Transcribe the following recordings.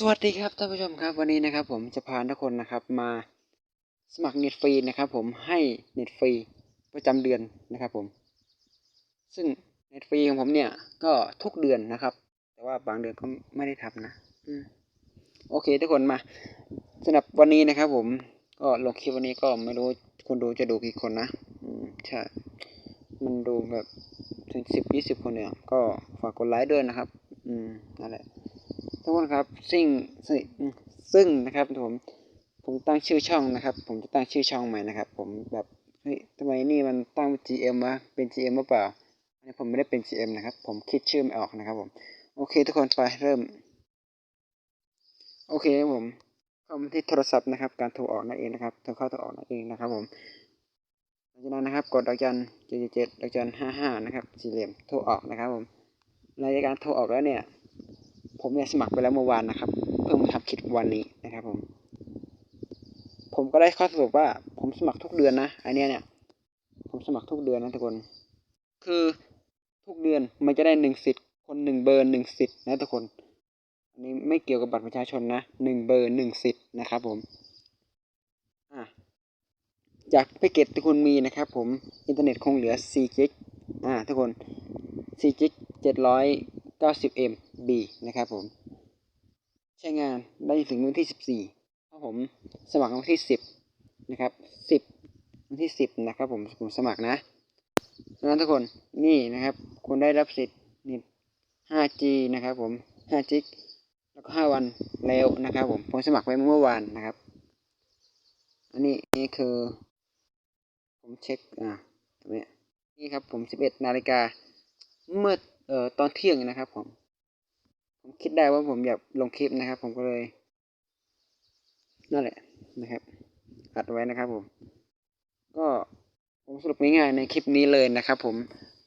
สวัสดีครับท่านผู้ชมครับวันนี้นะครับ ผมจะพาทุกคนนะครับมาสมัครเน็ตฟรีนะครับ ผมให้เน็ตฟรีประจำเดือนนะครับ ผม ซึ่งเน็ตฟรีของผมเนี่ย ก็ทุกเดือนนะครับ แต่ว่าบางเดือนก็ไม่ได้ทำนะอืมโอเค ทุกคนมาสำหรับวันนี้นะครับ ผมก็ลงคลิปวันนี้ก็ไม่รู้คนดูจะดูกี่คนนะอืมใช่มันดูแบบถึงสิบยี่สิบคนเนี่ยก็ฝากกดไลค์ด้วยนะครับ อืมนั่นแหละ ทุกคนครับซึ่งซึ่งนะครับผมผมตั้งชื่อช่องนะครับ ผมจะตั้งชื่อช่องใหม่นะครับ ผมแบบเฮ้ยทำไมนี่มันตั้งเป็น GM วะเป็น GM หรือเปล่าอันนี้ผมไม่ได้เป็น GM นะครับ ผมคิดชื่อไม่ออกนะครับ ผมโอเค ทุกคนไปเริ่ม โอเคผมเข้ามาที่โทรศัพท์นะครับ การโทรออกนั่นเองนะครับโทรเข้าโทรออกนั่นเองนะครับ ผมหลังจากนั้นนะครับ กดดอกจันเจ็ดเจ็ดดอกจันห้าห้านะครับสี่เหลี่ยมโทรออกนะครับ ผมหลังจากการโทรออกแล้วเนี่ย ผมเนี่ยสมัครไปแล้วเมื่อวานนะครับ เพิ่งมาทำคลิปวันนี้นะครับผม ผมก็ได้ข้อสรุปว่า ผมสมัครทุกเดือนนะอันนี้เนี่ย ผมสมัครทุกเดือนนะทุกคน คือทุกเดือนมันจะได้หนึ่งสิทธิ์คนหนึ่งเบอร์หนึ่งสิทธิ์นะทุกคนอันนี้ไม่เกี่ยวกับบัตรประชาชนนะหนึ่งเบอร์หนึ่งสิทธิ์นะครับผมอะจากแพ็กเกจที่คุณมีนะครับ ผมอินเทอร์เน็ตคงเหลือ4กิกอ่าทุกคน4กิก790 B นะครับผม ใช้งานได้ถึงวันที่ 14 เพราะผมสมัครวันที่ 10 นะครับ 10 วันที่ 10 นะครับผมผมสมัครนะดังนั้นทุกคนนี่นะครับ คุณได้รับสิทธิ์นี่ 5G นะครับผม 5 g แล้วก็ 5 วันแล้วนะครับผมผมสมัครไว้เมื่อวานนะครับ อันนี้นี่คือ ผมเช็คอ่าตรงนี้นี่ครับผม 11 นาฬิกาเมื่อเอ่อตอนเที่ยงนะครับผม ผมคิดได้ว่าผมอยากลงคลิปนะครับ ผมก็เลยนั่นแหละนะครับอัดไว้นะครับผม ก็ผมสรุปง่ายๆในคลิปนี้เลยนะครับ ผม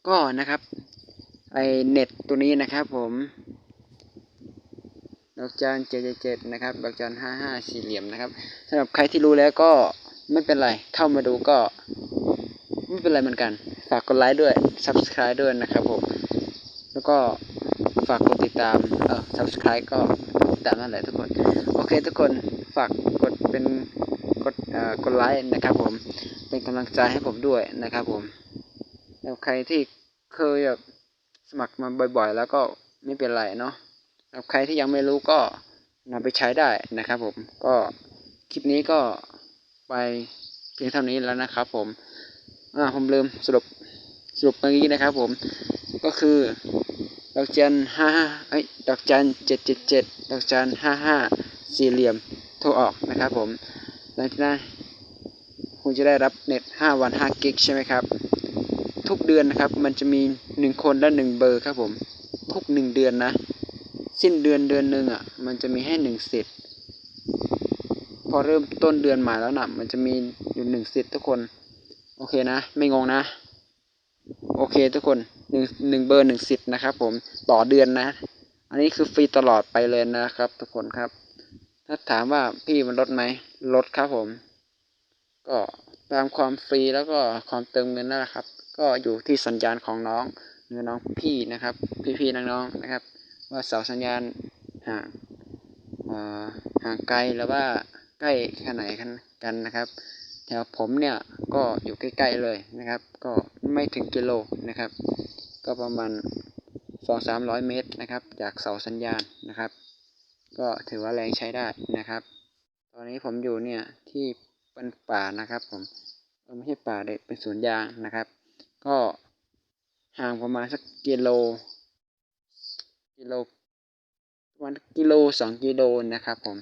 ก็นะครับ ไอเน็ตตัวนี้นะครับ ผมดอกจันเจ็ดเจ็ดนะครับดอกจันห้าห้าสี่เหลี่ยมนะครับสำหรับใครที่รู้แล้วก็ไม่เป็นไร เข้ามาดูก็ ไม่เป็นไรเหมือนกัน ฝากกดไลค์ด้วย subscribe ด้วยนะครับผม แล้วก็ ฝากกดติดตามเออ subscribe ก็ติดตามนั่นแหละทุกคน โอเคทุกคนฝากกดเป็นกดเอ่อกดไลค์นะครับผมเป็นกำลังใจให้ผมด้วยนะครับผมแล้วใครที่เคยแบบสมัครมาบ่อยๆ แล้วก็ไม่เป็นไรเนาะแล้วใครที่ยังไม่รู้ก็นำไปใช้ได้นะครับผมก็คลิปนี้ก็ไปเพียงเท่านี้แล้วนะครับผมอ่าผมลืมสรุปสรุปเมื่อกี้นะครับผมก็คือ ดอกจันห้าห้าเอ้ยดอกจันเจ็ดเจ็ดเจ็ดดอกจันห้าห้าสี่เหลี่ยมโทรออกนะครับผมหลังจากนั้นคุณจะได้รับเน็ตห้าวันห้ากิกใช่ไหมครับ ทุกเดือนนะครับ มันจะมีหนึ่งคนและหนึ่งเบอร์ครับผม ทุกหนึ่งเดือนนะ สิ้นเดือนเดือนหนึ่งอะ มันจะมีให้หนึ่งสิทธิ์ พอเริ่มต้นเดือนใหม่แล้วนะมันจะมีอยู่หนึ่งสิทธิ์ทุกคน โอเคนะ ไม่งงนะ โอเคทุกคน หนึ่งหนึ่งเบอร์หนึ่งสิทธิ์นะครับ ผมต่อเดือนนะ อันนี้คือฟรีตลอดไปเลยนะครับ ทุกคนครับ ถ้าถามว่าพี่มันลดไหมลดครับผม ก็ตามความฟรีแล้วก็ความเติมเงินนั่นแหละครับ ก็อยู่ที่สัญญาณของน้องหรือน้องพี่นะครับ พี่ๆน้องๆนะครับ ว่าเสาสัญญาณห่างห่างไกลหรือว่าใกล้แค่ไหนกันนะครับแถวผมเนี่ยก็อยู่ใกล้ๆเลยนะครับ ก็ไม่ถึงกิโลนะครับ ก็ประมาณสองสามร้อยเมตรนะครับ จากเสาสัญญาณนะครับ ก็ถือว่าแรงใช้ได้นะครับ ตอนนี้ผมอยู่เนี่ยที่เป็นป่านะครับผมไม่ใช่ป่าเด็กเป็นสวนยางนะครับ ก็ห่างประมาณสักกิโลกิโลประมาณกิโลสองกิโลนะครับ ผม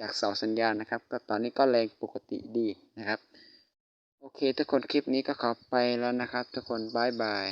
จากเสาสัญญาณนะครับ ก็ตอนนี้ก็แรงปกติดีนะครับ โอเค ทุกคนคลิปนี้ก็ขอไปแล้วนะครับ ทุกคนบายบาย